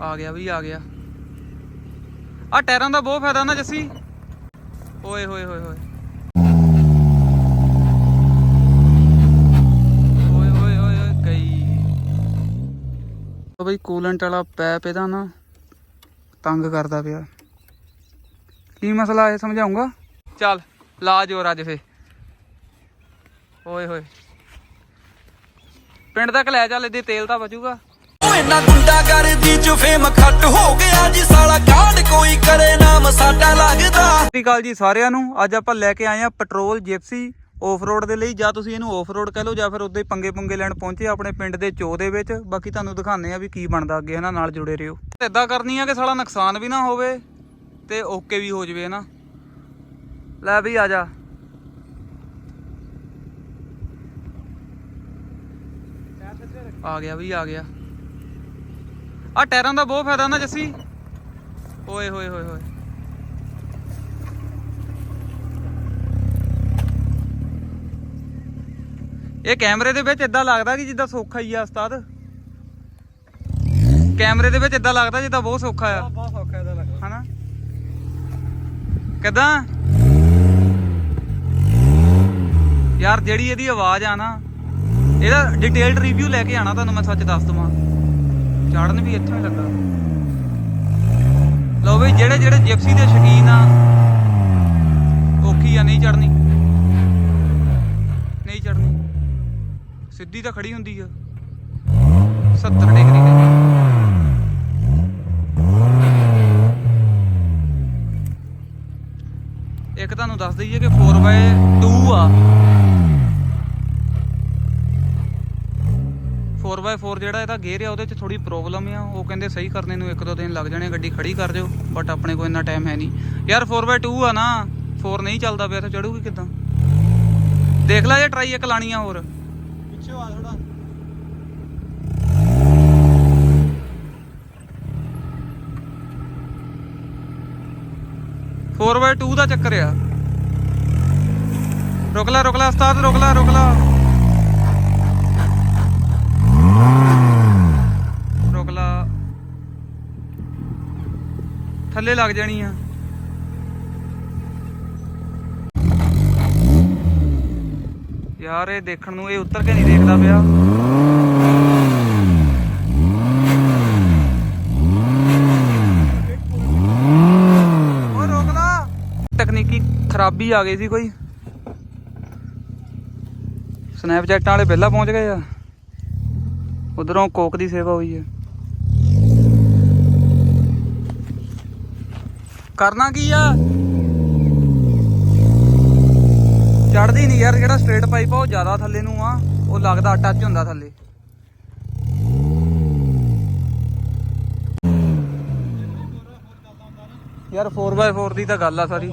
ਆ ਗਿਆ ਵੀ, ਆ ਗਿਆ। ਆ ਟਾਇਰਾਂ ਦਾ ਬਹੁਤ ਫਾਇਦਾ ਨਾ, ਜੱਸੀ। ਓਏ, ਹੋਏ ਹੋਏ ਹੋਏ। ਓਏ ਓਏ ਓਏ ਓਏ ਕਈ। ਬਈ ਕੂਲੈਂਟ ਵਾਲਾ ਪੈਪ ਇਹਦਾ ਨਾ ਤੰਗ ਕਰਦਾ ਪਿਆ। ਕੀ ਮਸਲਾ ਹੈ ਸਮਝਾਉਂਗਾ? ਚੱਲ, ਲਾ ਜੋਰ ਅੱਜ ਫੇ ਓਏ, ਹੋਏ। ਪਿੰਡ ਤੱਕ ਲੈ ਚੱਲ, ਇਹਦੇ ਤੇਲ ਤਾਂ ਬਚੂਗਾ। ਓ ਇੰਨਾ ਗੁੰਡਾ ਕਰਦੀ ਚ ਫੇਮ ਖੱਟ ਹੋ ਗਿਆ ਜੀ, ਸਾਲਾ ਕਾਂਡ ਕੋਈ ਕਰੇ ਨਾਮ ਸਾਡਾ ਲੱਗਦਾ। ਸਤਿ ਸ਼੍ਰੀ ਅਕਾਲ ਜੀ ਸਾਰਿਆਂ ਨੂੰ। ਅੱਜ ਆਪਾਂ ਲੈ ਕੇ ਆਏ ਆ ਪੈਟਰੋਲ ਜਿਪਸੀ ਆਫਰੋਡ ਦੇ ਲਈ। ਜਾਂ ਤੁਸੀਂ ਇਹਨੂੰ ਆਫਰੋਡ ਕਹਿ ਲਓ ਜਾਂ ਫਿਰ ਉਦੋਂ ਹੀ ਪੰਗੇ ਲੈਣ ਪਹੁੰਚੇ ਆਪਣੇ ਪਿੰਡ ਦੇ ਚੋ ਦੇ ਵਿੱਚ। ਬਾਕੀ ਤੁਹਾਨੂੰ ਦਿਖਾਉਂਦੇ ਆ ਵੀ ਕੀ ਬਣਦਾ ਅੱਗੇ, ਹਨਾ, ਨਾਲ ਜੁੜੇ ਰਹੋ। ਇਦਾਂ ਕਰਨੀ ਆ ਕਿ ਸਾਲਾ ਨੁਕਸਾਨ ਵੀ ਨਾ ਹੋਵੇ ਤੇ ਓਕੇ ਵੀ ਹੋ ਜਵੇ ਨਾ ਲੈ ਵੀ ਆ ਜਾ। ਆ ਗਿਆ ਵੀ, ਆ ਗਿਆ। ਆ ਟਾਇਰਾਂ ਦਾ ਬਹੁਤ ਫਾਇਦਾ ਨਾ ਜੱਸੀ। ਓਏ ਹੋਏ ਹੋਏ ਹੋਏ। ਇਹ ਕੈਮਰੇ ਦੇ ਵਿੱਚ ਇਦਾਂ ਲੱਗਦਾ ਕਿ ਜਿੱਦਾਂ ਸੌਖਾ ਹੀ ਆ ਉਸਤਾਦ। ਕੈਮਰੇ ਦੇ ਵਿੱਚ ਇਦਾਂ ਲੱਗਦਾ ਜਿੱਦਾਂ ਬਹੁਤ ਸੌਖਾ ਆ। ਬਹੁਤ ਸੌਖਾ ਇਹਦਾ ਲੱਗਦਾ। ਹਨਾ? ਕਿਦਾਂ? ਯਾਰ ਜਿਹੜੀ ਇਹਦੀ ਆਵਾਜ਼ ਆ ਨਾ ਇਹਦਾ ਡਿਟੇਲਡ ਰਿਵਿਊ ਲੈ ਕੇ ਆਣਾ ਤੁਹਾਨੂੰ ਮੈਂ ਸੱਚ ਦੱਸ ਦਵਾਂ। ਚੜਨ ਵੀ ਇੱਥੋਂ ਹੀ ਲੱਗਾ। ਲਓ ਵੀ ਜਿਹੜੇ ਜਿਹੜੇ ਜਿਪਸੀ ਦੇ ਸ਼ੌਕੀਨ ਆ ਔਖੀ ਆ, ਨਹੀਂ ਚੜਨੀ ਨਹੀਂ ਚੜਨੀ ਸਿੱਧੀ ਤਾਂ ਖੜੀ ਹੁੰਦੀ ਆ। 70 ਡਿਗਰੀ ਤੇ ਇੱਕ ਤੁਹਾਨੂੰ ਦੱਸ ਦਈਏ ਕਿ 4x2 ਆ। 4x4 ਜਿਹੜਾ ਇਹਦਾ ਗੇਅਰ ਆ ਉਹਦੇ 'ਚ ਥੋੜੀ ਪ੍ਰੋਬਲਮ ਆ। ਉਹ ਕਹਿੰਦੇ ਸਹੀ ਕਰਨੇ ਨੂੰ ਇੱਕ ਦੋ ਦਿਨ ਲੱਗ ਜਾਣੇ ਗੱਡੀ ਖੜੀ ਕਰ ਦਿਓ ਬਟ ਆਪਣੇ ਕੋਲ ਇੰਨਾ ਟਾਈਮ ਹੈ ਨਹੀਂ। ਯਾਰ 4x2 ਆ ਨਾ 4 ਨਹੀਂ ਚੱਲਦਾ ਪਿਆ ਤਾਂ ਚੜੂਗੀ ਕਿਦਾਂ? ਦੇਖ ਲੈ ਜੇ ਟਰਾਈ ਇੱਕ ਲਾਣੀ ਆ ਹੋਰ। ਪਿੱਛੇ ਆ ਥੋੜਾ 4x2 ਦਾ ਚੱਕਰ ਆ। ਰੁਕ ਲੈ ਰੁਕ ਲੈ ਉਸਤਾਦ ਰੁਕ ਲੈ ਰੁਕ ਲੈ ਰੁਕ ਲੈ ਥੱਲੇ ਲੱਗ ਜਾਣੀ ਆ ਯਾਰ ਇਹ ਦੇਖਣ ਨੂੰ ਇਹ ਉੱਤਰ ਕੇ ਨਹੀਂ ਦੇਖਦਾ ਪਿਆ ਓ ਰੋਕ ਲਾ ਤਕਨੀਕੀ ਖਰਾਬੀ ਆ ਗਈ ਸੀ ਕੋਈ ਸਨੈਪਚੈਟ ਵਾਲੇ ਪਹਿਲਾਂ ਪਹੁੰਚ ਗਏ ਆ ਉਧਰੋਂ ਕੋਕ ਦੀ ਸੇਵਾ ਹੋਈ ਹੈ ਕਰਨਾ ਕੀ ਆ? ਚੜਦੀ ਨਹੀਂ ਯਾਰ, ਜਿਹੜਾ ਸਟ੍ਰੇਟ ਪਾਈਪ ਆ, ਉਹ ਜ਼ਿਆਦਾ ਥੱਲੇ ਨੂੰ ਆ। ਉਹ ਲੱਗਦਾ ਟੱਚ ਹੁੰਦਾ ਥੱਲੇ। ਯਾਰ 4x4 ਦੀ ਤਾਂ ਗੱਲ ਆ ਸਾਰੀ।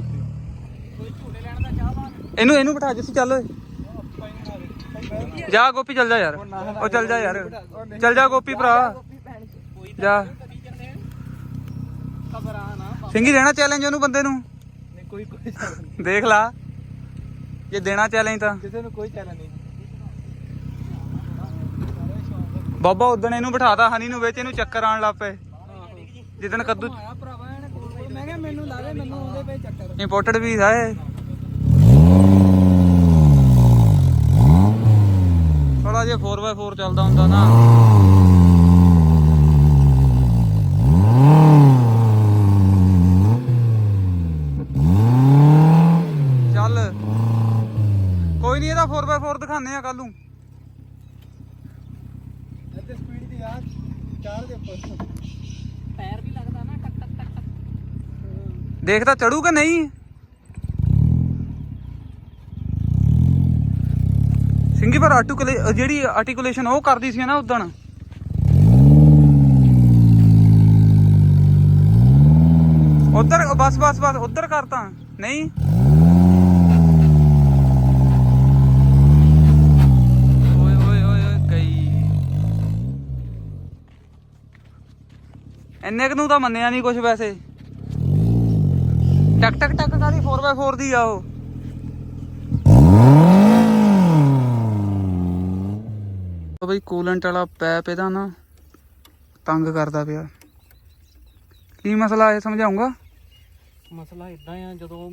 ਇਹਨੂੰ ਇਹਨੂੰ ਬਿਠਾ, ਜਿੱਥੇ ਚੱਲ ਓਏ। ਜਾ ਗੋਪੀ, ਚੱਲ ਜਾ ਯਾਰ। ਉਹ ਚੱਲ ਜਾ ਯਾਰ। ਚੱਲ ਜਾ ਗੋਪੀ ਭਰਾ। ਜਾ। ਸਿੰਘੀ ਦੇਣਾ ਚੈਲੰਜ ਉਹਨੂੰ ਬੰਦੇ ਨੂੰ? ਨਹੀਂ ਕੋਈ ਕੋਈ ਚੱਲ ਨਹੀਂ। ਦੇਖ ਲਾ। ਜੇ ਦੇਣਾ ਚੈਲੰਜ ਤਾਂ। ਕਿਸੇ ਨੂੰ ਕੋਈ ਚੱਲ ਨਹੀਂ। ਬਾਬਾ ਉਦਣ ਇਹਨੂੰ ਬਿਠਾਤਾ ਹਨੀ ਨੂੰ ਵਿੱਚ ਇਹਨੂੰ ਚੱਕਰ ਆਣ ਲੱਗ ਪਏ। ਜਿੱਦਣ ਕੱਦੂ ਆ ਭਰਾਵਾ ਇਹਨੇ ਕੋਲ ਮੈਂ ਕਿਹਾ ਮੈਨੂੰ ਲਾ ਦੇ ਮੈਨੂੰ ਉਹਦੇ ਪੇ ਚੱਕਰ। ਇੰਪੋਰਟਡ ਵੀ ਹੈ ਥੋੜਾ ਜਿਹਾ 4x4 ਚੱਲਦਾ ਹੁੰਦਾ ਨਾ ਚੱਲ ਕੋਈ ਨਹੀਂ ਇਹਦਾ 4x4 ਦਿਖਾਣੇ ਆ ਕੱਲ ਨੂੰ ਇੱਥੇ ਸਪੀਡ ਦੀ ਆ ਚਾਰ ਦੇ ਉੱਪਰ ਪੈਰ ਵੀ ਲੱਗਦਾ ਨਾ ਟਕ ਟਕ ਟਕ ਟਕ ਦੇਖ ਤਾਂ ਚੜੂ ਕਿ ਨਹੀਂ ਸਿੰਗੀ ਪਰ ਆਰਟੀਕੂਲੇ ਜਿਹੜੀ ਆਰਟੀਕੂਲੇਸ਼ਨ ਉਹ ਕਰਦੀ ਸੀ ਨਾ ਉਦਣ ਉਧਰ ਬਸ ਬਸ ਬਸ ਉਧਰ ਕਰਤਾ ਨਹੀਂ ਓਏ ਓਏ ਓਏ ਓਏ ਕਈ ਇੰਨੇ ਕੁ ਨੂੰ ਤਾਂ ਮੰਨਿਆ ਨਹੀਂ ਕੁਝ ਵੈਸੇ। ਟਕ ਟਕ ਟਕ ਕਾਦੀ 4x4 ਦੀ ਆ ਉਹ। ਉਹ ਬਈ ਕੂਲੈਂਟ ਵਾਲਾ ਪੈਪ ਇਹਦਾ ਨਾ ਤੰਗ ਕਰਦਾ ਪਿਆ। ਕੀ ਮਸਲਾ ਹੈ ਸਮਝਾਉਂਗਾ? ਮਸਲਾ ਇਦਾਂ ਆ, ਜਦੋਂ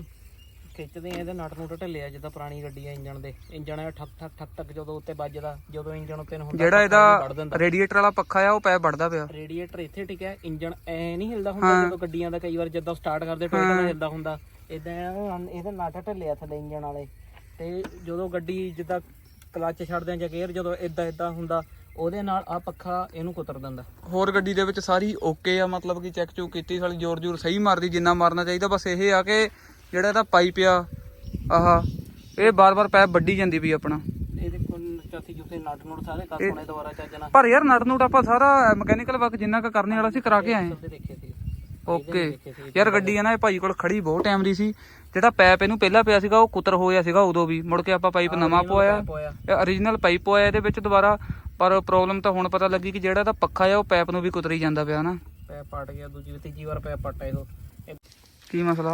ਖਿੱਚਦੇ ਆ ਇਹਦੇ ਨਟ ਨੂੰ ਢਿੱਲੇ ਆ ਜਿੱਦਾਂ ਪੁਰਾਣੀ ਗੱਡੀ ਆ ਇੰਜਣ ਦੇ। ਇੰਜਣ ਆ ਠੱਕ ਠੱਕ ਠੱਕ ਠੱਕ ਜਦੋਂ ਉੱਤੇ ਵੱਜਦਾ ਜਦੋਂ ਇੰਜਣ ਉੱਤੇ ਨੂੰ ਹੁੰਦਾ ਜਿਹੜਾ ਇਹਦਾ ਰੇਡੀਏਟਰ ਵਾਲਾ ਪੱਖਾ ਆ ਉਹ ਪੈ ਵੜਦਾ ਪਿਆ। ਰੇਡੀਏਟਰ ਇੱਥੇ ਟਿਕਿਆ ਇੰਜਣ ਐ ਨਹੀਂ ਹਿਲਦਾ ਹੁੰਦਾ ਜਦੋਂ ਗੱਡੀਆਂ ਦਾ ਕਈ ਵਾਰ ਜਦੋਂ ਸਟਾਰਟ ਕਰਦੇ ਟੋਇਟਾ ਹਿਲਦਾ ਹੁੰਦਾ। ਇਦਾਂ ਇਹਦੇ ਨਟ ਢਿੱਲੇ ਆ ਥੱਲੇ ਇੰਜਣ ਵਾਲੇ। ਤੇ ਜਦੋਂ ਗੱਡੀ ਜਿੱਦਾਂ ਕਲੱਚ ਛੱਡਦੇ ਆ ਜਾਂ ਗੇਅਰ ਜਦੋਂ ਇਦਾਂ ਇਦਾਂ ਹੁੰਦਾ ਉਹਦੇ ਨਾਲ ਆ ਪੱਖਾ ਇਹਨੂੰ ਕੁਤਰ ਦਿੰਦਾ। ਹੋਰ ਗੱਡੀ ਦੇ ਵਿੱਚ ਸਾਰੀ ਓਕੇ ਆ ਮਤਲਬ ਕਿ ਚੈੱਕ ਚੂਕ ਕੀਤੀ ਸਾਲੀ ਜ਼ੋਰ ਜ਼ੋਰ ਸਹੀ ਮਾਰਦੀ ਜਿੰਨਾ ਮਾਰਨਾ ਚਾਹੀਦਾ ਬਸ ਇਹ ਆ ਕਿ ਜਿਹੜਾ ਇਹਦਾ ਪਾਈਪ ਆ ਆਹ ਇਹ ਬਾਰ-ਬਾਰ ਪੈਪ ਵੱਢੀ ਜਾਂਦੀ ਪਈ ਆਪਣਾ। ਇਹਦੇ ਕੋਲ ਚੌਥੀ ਜੁਥੇ ਨਟ ਨੂਟ ਸਾਰੇ ਕਰ ਪਾਉਣੇ ਦੁਬਾਰਾ ਚੱਜਣਾ ਪਰ ਯਾਰ ਨਟ ਨੂਟ ਆਪਾਂ ਸਾਰਾ ਮੈਕੈਨੀਕਲ ਵਰਕ ਜਿੰਨਾ ਕੁ ਕਰਨੇ ਵਾਲਾ ਸੀ ਕਰਾ ਕੇ ਆਏ। ਓਕੇ। ਯਾਰ ਗੱਡੀ ਆ ਨਾ ਇਹ ਭਾਈ ਕੋਲ ਖੜੀ ਬਹੁਤ ਟਾਈਮ ਦੀ ਸੀ। ਜਿਹੜਾ ਪੈਪ ਇਹਨੂੰ ਪਹਿਲਾਂ ਪਿਆ ਸੀਗਾ ਉਹ ਕੁਤਰ ਹੋਇਆ ਸੀਗਾ ਉਦੋਂ ਵੀ। ਮੁੜ ਕੇ ਆਪਾਂ ਪਾਈਪ ਨਵਾਂ ਪਵਾਇਆ। ਇਹ origignal ਪਾਈਪ ਪਵਾਇਆ ਇਹਦੇ ਵਿੱਚ ਦੁਬਾਰਾ। ਪਰ ਪ੍ਰੋਬਲਮ ਤਾਂ ਹੁਣ ਪਤਾ ਲੱਗੀ ਕਿ ਜਿਹੜਾ ਇਹਦਾ ਪੱਖਾ ਆ ਉਹ ਪੈਪ ਨੂੰ ਵੀ ਕੁਤਰੀ ਜਾਂਦਾ ਪਿਆ ਨਾ। ਪੈਪ ਪਟ ਗਿਆ ਦੂਜੀ ਤੀਜੀ ਵਾਰ ਪੈਪ ਪਟਾ ਇਹ ਕੀ ਮਸਲਾ?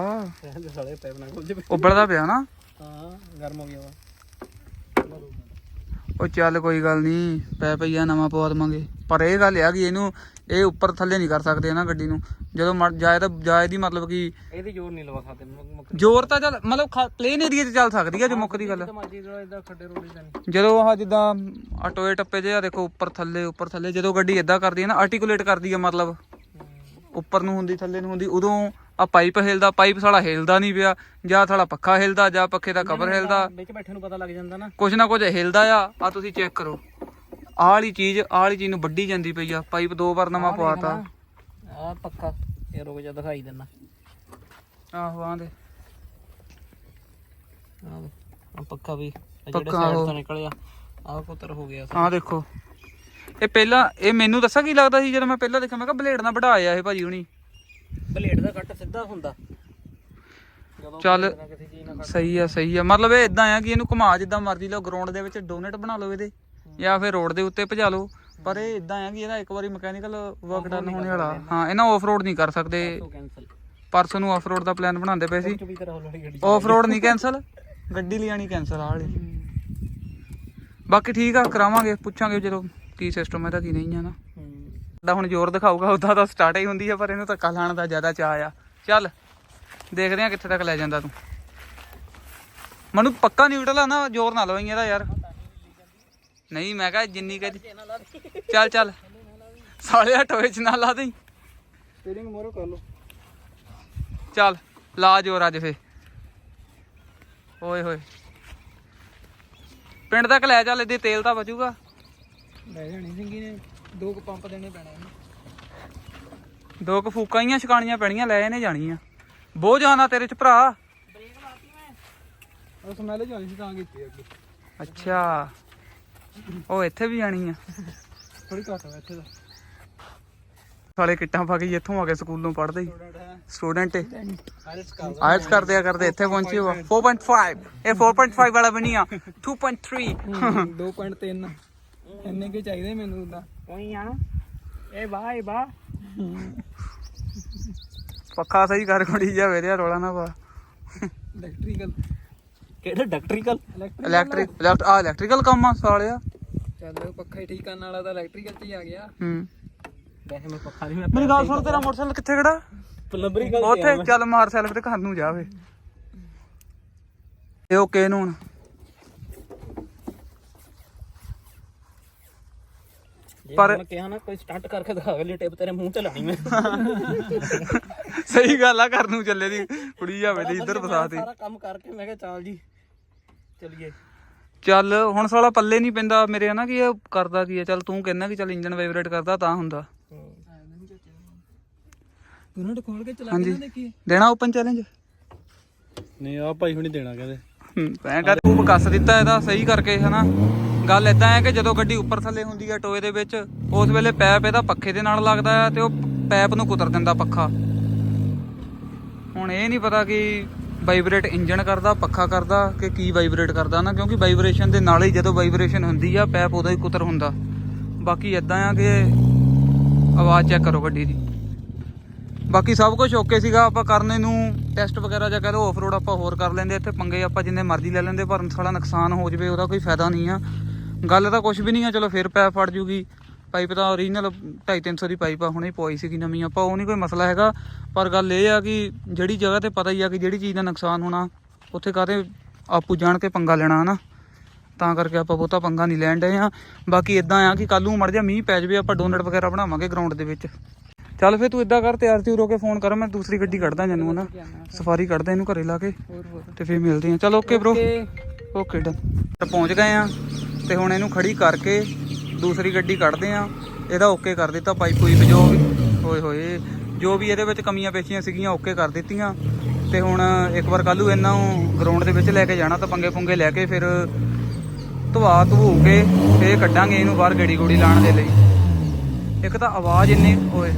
ਸਾਲੇ ਪੈਪ ਨਾਲ ਖੁੱਲ ਜਵੇ। ਉੱਬਲਦਾ ਪਿਆ ਨਾ? ਹਾਂ ਗਰਮ ਹੋ ਗਿਆ ਵਾ। ਉਹ ਚੱਲ ਕੋਈ ਗੱਲ ਨਹੀਂ ਪੈ ਪਈਆ ਨਵਾਂ ਪਵਾ ਦਵਾਂਗੇ। ਪਰ ਇਹ ਗੱਲ ਆ ਕਿ ਇਹਨੂੰ ਇਹ ਉੱਪਰ ਥੱਲੇ ਨਹੀਂ ਕਰ ਸਕਦੇ ਨਾ ਗੱਡੀ ਨੂੰ। ਜਦੋਂ ਮਰ ਜਾਏ ਤਾਂ ਜਾਏ ਦੀ ਮਤਲਬ ਕਿ ਇਹਦੀ ਜ਼ੋਰ ਨਹੀਂ ਲਵਾ ਸਕਦੇ ਮੁੱਕ ਜ਼ੋਰ ਤਾਂ ਚੱਲ ਮਤਲਬ ਪਲੇਨ ਏਰੀਆ 'ਚ ਚੱਲ ਸਕਦੀ ਆ ਜੋ ਮੁੱਕਦੀ ਗੱਲ। ਮਾਜੀ ਜਿਹੜਾ ਇਦਾਂ ਖੱਡੇ ਦਾ ਨਹੀਂ ਜਦੋਂ ਆਹ ਜਿੱਦਾਂ ਆ ਟੋਏ ਟੱਪੇ ਜੇ ਆ ਦੇਖੋ ਉੱਪਰ ਥੱਲੇ ਉੱਪਰ ਥੱਲੇ ਜਦੋਂ ਗੱਡੀ ਇਦਾਂ ਕਰਦੀ ਹੈ ਨਾ ਆਰਟੀਕੂਲੇਟ ਕਰਦੀ ਆ ਮਤਲਬ। ਉੱਪਰ ਨੂੰ ਹੁੰਦੀ ਥੱਲੇ ਨੂੰ ਹੁੰਦੀ ਉਦੋਂ ਆ ਪਾਈਪ ਹਿਲਦਾ ਪਾਈਪ ਸਾਲਾ ਹਿਲਦਾ ਨਹੀਂ ਪਿਆ ਜਾਂ ਸਾਲਾ ਪੱਖਾ ਹਿਲਦਾ ਜਾਂ ਪੱਖੇ ਦਾ ਕਵਰ ਹਿਲਦਾ। ਵਿੱਚ ਬੈਠੇ ਨੂੰ ਪਤਾ ਲੱਗ ਜਾਂਦਾ ਨਾ। ਕੁਝ ਨਾ ਕੁਝ ਹਿਲਦਾ ਆ ਆ ਤੁਸੀਂ ਚੈੱਕ ਕਰੋ। ਆਹ ਵਾਲੀ ਚੀਜ਼ ਆਹ ਵਾਲੀ ਚੀਜ਼ ਨੂੰ ਵੱਡੀ ਜਾਂਦੀ ਪਈ ਆ ਪਾਈਪ ਦੋ ਵਾਰ ਨਵਾਂ ਪਵਾਤਾ। ਆ ਪੱਖਾ। ਇਹ ਰੁਕ ਜਾ ਦਿਖਾਈ ਦਿੰਨਾ ਆਹੋ ਆਹ ਦੇ ਆ ਪੱਖਾ ਵੀ ਜਿਹੜੇ ਸਾਈਡ। ਤੋਂ ਨਿਕਲਿਆ ਆ ਕੁਤਰ ਹੋ ਗਿਆ ਆਹ ਦੇਖੋ। ਇਹ ਪਹਿਲਾਂ ਇਹ ਮੈਨੂੰ ਦੱਸਾਂ ਕੀ ਲੱਗਦਾ ਸੀ ਜਦੋਂ ਮੈਂ ਪਹਿਲਾਂ ਦੇਖਿਆ ਮੈਂ ਕਿਹਾ ਬਲੇਡ ਨਾਲ ਵਢਾਇਆ ਇਹ ਭਾਜੀ ਹੁਣੀ। ਬਲੇਡ ਦਾ ਕੱਟ ਸਿੱਧਾ ਹੁੰਦਾ। ਚੱਲ ਸਹੀ ਆ ਸਹੀ ਆ। ਮਤਲਬ ਇਹ ਇਦਾਂ ਆ ਕਿ ਇਹਨੂੰ ਘੁਮਾ ਜਿੱਦਾਂ ਮਰਜ਼ੀ ਲਓ ਗਰਾਊਂਡ ਦੇ ਵਿੱਚ ਡੋਨਟ ਬਣਾ ਲਓ ਇਹਦੇ ਜਾਂ ਫਿਰ ਰੋਡ ਦੇ ਉੱਤੇ ਭਜਾ ਲਓ। ਪਰ ਇਹ ਇਦਾਂ ਆ ਕਿ ਇਹਦਾ ਇੱਕ ਵਾਰੀ ਮਕੈਨੀਕਲ ਵਰਕ ਡਨ ਹੋਣੇ ਵਾਲਾ। ਹਾਂ ਇਹਨਾਂ ਆਫ ਰੋਡ ਨਹੀਂ ਕਰ ਸਕਦੇ। ਤੋਂ ਪਰਸੋਂ ਨੂੰ ਆਫ ਰੋਡ ਦਾ ਪਲਾਨ ਬਣਾਉਂਦੇ ਪਏ ਸੀ। ਆਫ ਰੋਡ ਨਹੀਂ ਕੈਨਸਲ ਗੱਡੀ ਲਿਆਣੀ ਕੈਨਸਲ ਆ ਵਾਲੀ। ਬਾਕੀ ਠੀਕ ਆ ਕਰਾਵਾਂਗੇ ਪੁੱਛਾਂਗੇ ਜਦੋਂ ਕੀ ਸਿਸਟਮ ਇਹਦਾ ਕੀ ਨਹੀਂ ਆ ਨਾ। ਹੂੰ। ਦਾ ਹੁਣ ਜ਼ੋਰ ਦਿਖਾਊਗਾ ਉਦਾਂ ਤਾਂ ਸਟਾਰਟ ਹੀ ਹੁੰਦੀ ਆ ਪਰ ਇਹਨੂੰ ਧੱਕਾ ਲਾਣ ਦਾ ਜ਼ਿਆਦਾ ਚਾਅ ਆ। ਚੱਲ ਦੇਖਦੇ ਆ ਕਿੱਥੇ ਤੱਕ ਲੈ ਜਾਂਦਾ ਤੂੰ। ਮਨੂੰ ਪੱਕਾ ਨਿਊਟਰਲ ਆ ਨਾ ਜ਼ੋਰ ਨਾ ਲਵਾਈ ਇਹਦਾ ਯਾਰ। ਨਹੀਂ ਮੈਂ ਕਹਾ ਜਿੰਨੀ ਕਹ ਚੱਲ ਚੱਲ। ਸਾਲਿਆ ਟੋਏ ਚ ਨਾ ਲਾ ਦੇ ਸਟੀਅਰਿੰਗ ਮੋਰੋ ਕਰ ਲਓ। ਚੱਲ ਲਾ ਜ਼ੋਰ ਅੱਜ ਫੇ ਓਏ ਹੋਏ। ਪਿੰਡ ਤੱਕ ਲੈ ਚੱਲ ਇਹਦੇ ਤੇਲ ਤਾਂ ਬਚੂਗਾ। ਲੈ ਜਾਣੀ ਸਿੰਘੀ ਨੇ ਦੋ ਕੁ ਪੰਪ ਦੇਣੇ ਪੈਣੇ ਇਹਨੂੰ ਦੋ ਕੁ ਫੂਕਾਂ ਹੀ ਛਕਾਣੀਆਂ ਪੈਣੀਆਂ ਲੈ ਇਹਨੇ ਜਾਣੀਆਂ। ਬੋਝ ਆਣਾ ਤੇਰੇ ਚ ਭਰਾ। ਉਹ ਸਮੈਲ ਜਾਣੀ ਸੀ ਤਾਂ ਕੀਤੀ ਅੱਗੇ। ਅੱਛਾ। ਉਹ ਇੱਥੇ ਵੀ ਜਾਣੀ ਆ। ਥੋੜੀ ਘੱਟ ਆ ਇੱਥੇ ਦਾ ਸਾਲੇ ਕਿੱਟਾਂ ਪਾ ਕੇ ਜੀ ਇੱਥੋਂ ਆ ਕੇ ਸਕੂਲੋਂ ਪੜ੍ਹਦੇ ਹੀ। ਸਟੂਡੈਂਟ ਆਇਲਸ ਕਰ ਆਇਲਸ ਕਰਦੇ ਆ ਕਰਦੇ ਇੱਥੇ ਪਹੁੰਚੇ ਹੋ। 4.5 ਇਹ 4.5 ਵਾਲਾ ਵੀ ਨਹੀਂ ਆ 2.3 2.3 ਇੰਨੇ ਕੀ ਚਾਹੀਦੇ ਮੈਨੂੰ ਤਾਂ। ਕੋਈ ਆ ਇਹ ਬਾਏ ਬਾ ਪੱਖਾ ਸਹੀ ਕਰ ਕੁੜੀ ਜਾਵੇ ਤੇ ਰੋਲਾ ਨਾ ਪਾ। ਇਲੈਕਟ੍ਰੀਕਲ ਕਿਹੜਾ ਡਾਕਟਰੀਕਲ ਇਲੈਕਟ੍ਰਿਕ ਆ ਇਲੈਕਟ੍ਰੀਕਲ ਕੰਮ ਆ ਸਾਲਿਆ। ਚੱਲ ਪੱਖਾ ਹੀ ਠੀਕ ਕਰਨ ਵਾਲਾ ਤਾਂ ਇਲੈਕਟ੍ਰੀਕਲ ਤੇ ਹੀ ਆ ਗਿਆ। ਹੂੰ। ਵੈਸੇ ਮੈਂ ਪੱਖਾ ਨਹੀਂ ਮੈਂ ਮੇਰੀ ਗੱਲ ਸੁਣ ਤੇਰਾ ਮੋਟਰਸਾਈਕਲ ਕਿੱਥੇ ਖੜਾ? ਪਲੰਬਰੀ ਉੱਥੇ ਚੱਲ ਮਾਰ ਸੈਲਫ ਤੇ ਘਰ ਨੂੰ ਜਾਵੇ ਇਹ ਓਕੇ ਨੂੰ ਹੁਣ। ਪਰ ਮੈਂ ਕਿਹਾ ਨਾ ਕੋਈ ਸਟੰਟ ਕਰਕੇ ਦਿਖਾ ਅਗਲੀ ਟਿਪ ਤੇਰੇ ਮੂੰਹ ਤੇ ਲਾਣੀ ਮੈਂ। ਸਹੀ ਗੱਲ ਆ ਘਰ ਨੂੰ ਚੱਲੇ ਦੀ ਕੁੜੀ ਜਾਵੇ ਤੇ ਇੱਧਰ ਫਸਾਤੀ ਸਾਰਾ ਕੰਮ ਕਰਕੇ ਮੈਂ ਕਿਹਾ ਚਾਲ ਜੀ ਚਲਿਏ। ਚੱਲ ਹੁਣ ਸਾਲਾ ਪੱਲੇ ਨਹੀਂ ਪੈਂਦਾ ਮੇਰੇ ਨਾ ਕਿ ਇਹ ਕਰਦਾ ਕੀ ਆ? ਚੱਲ ਤੂੰ ਕਹਿੰਦਾ ਕਿ ਚੱਲ ਇੰਜਨ ਵਾਈਬ੍ਰੇਟ ਕਰਦਾ ਤਾਂ ਹੁੰਦਾ। ਯੂਨਿਟ ਖੋਲ ਕੇ ਚਲਾ। ਕੇ ਦੇਖੀਏ ਦੇਣਾ ਓਪਨ ਚੈਲੰਜ ਨਹੀਂ ਆ ਭਾਈ ਹੁਣੀ ਦੇਣਾ ਕਹਿੰਦੇ। ਮੈਂ ਕਹ ਤੂੰ ਕੱਸ ਦਿੱਤਾ ਇਹਦਾ ਸਹੀ ਕਰਕੇ ਹਨਾ? ਗੱਲ ਇਦਾਂ ਹੈ ਕਿ ਜਦੋਂ ਗੱਡੀ ਉੱਪਰ ਥੱਲੇ ਹੁੰਦੀ ਹੈ ਟੋਏ ਦੇ ਵਿੱਚ, ਉਸ ਵੇਲੇ ਪੈਪ ਇਹਦਾ ਪੱਖੇ ਦੇ ਨਾਲ ਲੱਗਦਾ ਹੈ ਤੇ ਉਹ ਪੈਪ ਨੂੰ ਕੁਤਰ ਦਿੰਦਾ ਪੱਖਾ। ਹੁਣ ਇਹ ਨਹੀਂ ਪਤਾ ਕਿ ਵਾਈਬ੍ਰੇਟ ਇੰਜਨ ਕਰਦਾ, ਪੱਖਾ ਕਰਦਾ ਕਿ ਕੀ ਵਾਈਬ੍ਰੇਟ ਕਰਦਾ ਨਾ, ਕਿਉਂਕਿ ਵਾਈਬ੍ਰੇਸ਼ਨ ਦੇ ਨਾਲ ਹੀ ਜਦੋਂ ਵਾਈਬ੍ਰੇਸ਼ਨ ਹੁੰਦੀ ਆ, ਪੈਪ ਉਦੋਂ ਹੀ ਕੁਤਰ ਹੁੰਦਾ। ਬਾਕੀ ਇਦਾਂ ਆ ਕਿ ਆਵਾਜ਼ ਚੈੱਕ ਕਰੋ ਗੱਡੀ ਦੀ। ਬਾਕੀ ਸਭ ਕੁਝ ਓਕੇ ਸੀਗਾ, ਆਪਾਂ ਕਰਨੇ ਨੂੰ ਟੈਸਟ ਵਗੈਰਾ ਜਾਂ ਕਹ ਲਓ ਆਫਰੋਡ ਆਪਾਂ ਹੋਰ ਕਰ ਲੈਂਦੇ, ਇੱਥੇ ਪੰਗੇ ਆਪਾਂ ਜਿੰਨੇ ਮਰਜ਼ੀ ਲੈ ਲੈਂਦੇ, ਪਰ ਸਾਲਾ ਨੁਕਸਾਨ ਹੋ ਜਵੇ, ਉਹਦਾ ਕੋਈ ਫਾਇਦਾ ਨਹੀਂ ਆ। ਗੱਲ ਤਾਂ ਕੁਝ ਵੀ ਨਹੀਂ ਆ ਚਲੋ ਫਿਰ ਪੈ ਫੜ ਜੂਗੀ। ਪਾਈਪ ਤਾਂ ਓਰੀਜਨਲ 250 ਦੀ ਪਾਈਪ ਆ ਹੁਣੇ ਪਵਾਈ ਸੀਗੀ ਨਵੀਂ। ਆਪਾਂ ਉਹ ਨਹੀਂ ਕੋਈ ਮਸਲਾ ਹੈਗਾ ਪਰ ਗੱਲ ਇਹ ਆ ਕਿ ਜਿਹੜੀ ਜਗ੍ਹਾ ਤੇ ਪਤਾ ਹੀ ਆ ਕਿ ਜਿਹੜੀ ਚੀਜ਼ ਦਾ ਨੁਕਸਾਨ ਹੋਣਾ ਉੱਥੇ ਕਾਹਤੇ ਆਪੂ ਜਾਣ ਕੇ ਪੰਗਾ ਲੈਣਾ ਹਨਾ? ਤਾਂ ਕਰਕੇ ਆਪਾਂ ਬਹੁਤਾ ਪੰਗਾ ਨਹੀਂ ਲੈਣ ਡਏ ਆ। ਬਾਕੀ ਇਦਾਂ ਆ ਕਿ ਕੱਲ ਨੂੰ ਮੜ ਜਾ ਮੀਂਹ ਪੈ ਜਾਵੇ ਆਪਾਂ ਡੋਨਟ ਵਗੈਰਾ ਬਣਾਵਾਂਗੇ ਗਰਾਊਂਡ ਦੇ ਵਿੱਚ। ਚੱਲ ਫੇ ਤੂੰ ਇਦਾਂ ਕਰ ਤਿਆਰ ਤਿਉਰ ਹੋ ਕੇ ਫੋਨ ਕਰ ਮੈਂ ਦੂਸਰੀ ਗੱਡੀ ਕੱਢਦਾ ਜਾਨੂੰ ਹਨਾ? ਸਫਾਰੀ ਕੱਢਦਾ ਇਹਨੂੰ ਘਰੇ ਲਾ ਕੇ ਤੇ ਫੇਰ ਮਿਲਦੇ ਆ। ਚਲ ਓਕੇ ਬ్రో ਓਕੇ ਡਨ ਪਹੁੰਚ ਗਏ ਆ। ਤੇ ਹੁਣ ਇਹਨੂੰ ਖੜੀ ਕਰਕੇ ਦੂਸਰੀ ਗੱਡੀ ਕੱਢਦੇ ਆ। ਇਹਦਾ ਓਕੇ ਕਰ ਦਿੱਤਾ ਪਾਈਪ ਪੂਈਪ ਜੋ ਵੀ। ਹੋਏ ਹੋਏ, ਜੋ ਵੀ ਇਹਦੇ ਵਿੱਚ ਕਮੀਆਂ ਪੇਸ਼ੀਆਂ ਸੀਗੀਆਂ, ਓਕੇ ਕਰ ਦਿੱਤੀਆਂ। ਤੇ ਹੁਣ ਇੱਕ ਵਾਰ ਕੱਲੂ ਇਹਨਾਂ ਨੂੰ ਗਰਾਊਂਡ ਦੇ ਵਿੱਚ ਲੈ ਕੇ ਜਾਣਾ ਤਾਂ ਪੰਗੇ ਪੁੰਗੇ ਲੈ ਕੇ ਫਿਰ ਧਵਾ ਧੂ ਕੇ ਫੇਰ ਕੱਢਾਂਗੇ ਇਹਨੂੰ ਬਾਹਰ ਗੇੜੀ ਗੂੜੀ ਲਾਣ ਦੇ ਲਈ। ਇੱਕ ਤਾਂ ਆਵਾਜ਼ ਇੰਨੀ, ਓਏ।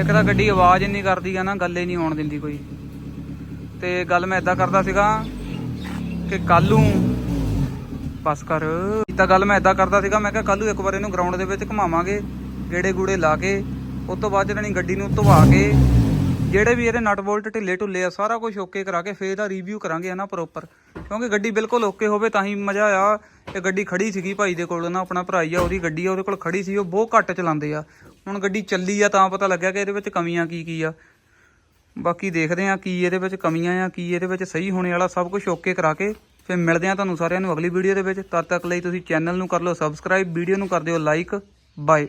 ਇੱਕ ਤਾਂ ਗੱਡੀ ਆਵਾਜ਼ ਇੰਨੀ ਕਰਦੀ ਆ ਨਾ, ਗੱਲ ਹੀ ਨਹੀਂ ਆਉਣ ਦਿੰਦੀ ਕੋਈ। ਤੇ ਗੱਲ ਮੈਂ ਇਦਾਂ ਕਰਦਾ ਸੀਗਾ ਕਿ ਕੱਲ ਨੂੰ ਬਸ ਕਰ ਤਾਂ ਗੱਲ ਮੈਂ ਇਦਾਂ ਕਰਦਾ ਸੀਗਾ, ਮੈਂ ਕਿਹਾ ਕੱਲ ਨੂੰ ਇੱਕ ਵਾਰ ਇਹਨੂੰ ਗਰਾਊਂਡ ਦੇ ਵਿੱਚ ਘੁਮਾਵਾਂਗੇ, ਗੇੜੇ ਗੂੜੇ ਲਾ ਕੇ, ਉਸ ਤੋਂ ਬਾਅਦ ਜਿਹੜੀ ਗੱਡੀ ਨੂੰ ਧਵਾ ਕੇ, ਜਿਹੜੇ ਵੀ ਇਹਦੇ ਨਟ ਬੋਲਟ ਢਿੱਲੇ ਢੁੱਲੇ ਆ, ਸਾਰਾ ਕੁਝ ਓਕੇ ਕਰਾ ਕੇ ਫੇਰ ਇਹਦਾ ਰਿਵਿਊ ਕਰਾਂਗੇ ਹਨਾ ਪ੍ਰੋਪਰ ਕਿਉਂਕਿ ਗੱਡੀ ਬਿਲਕੁਲ ਓਕੇ ਹੋਵੇ ਤਾਂ ਹੀ ਮਜ਼ਾ ਆ ਇਹ ਗੱਡੀ ਖੜੀ ਸੀਗੀ ਭਾਈ ਦੇ ਕੋਲ, ਨਾ ਆਪਣਾ ਭਰਾਈ ਆ, ਉਹਦੀ ਗੱਡੀ ਆ, ਉਹਦੇ ਕੋਲ ਖੜੀ ਸੀ, ਉਹ ਬਹੁਤ ਘੱਟ ਚਲਾਉਂਦੇ ਆ। ਹੁਣ ਗੱਡੀ ਚੱਲੀ ਆ ਤਾਂ ਪਤਾ ਲੱਗਿਆ ਕਿ ਇਹਦੇ ਵਿੱਚ ਕਮੀਆਂ ਕੀ ਕੀ ਆ। ਬਾਕੀ ਦੇਖਦੇ ਆ ਕੀ ਇਹਦੇ ਵਿੱਚ ਕਮੀਆਂ ਆ ਕੀ ਇਹਦੇ ਵਿੱਚ ਸਹੀ ਹੋਣੇ ਵਾਲਾ ਸਭ ਕੁਝ ਓਕੇ ਕਰਾ ਕੇ ਫਿਰ ਮਿਲਦੇ ਆ ਤੁਹਾਨੂੰ ਸਾਰਿਆਂ ਨੂੰ ਅਗਲੀ ਵੀਡੀਓ ਦੇ ਵਿੱਚ। ਤਦ ਤੱਕ ਲਈ ਤੁਸੀਂ ਚੈਨਲ ਨੂੰ ਕਰ ਲਓ ਸਬਸਕ੍ਰਾਈਬ ਵੀਡੀਓ ਨੂੰ ਕਰ ਦਿਓ ਲਾਈਕ ਬਾਏ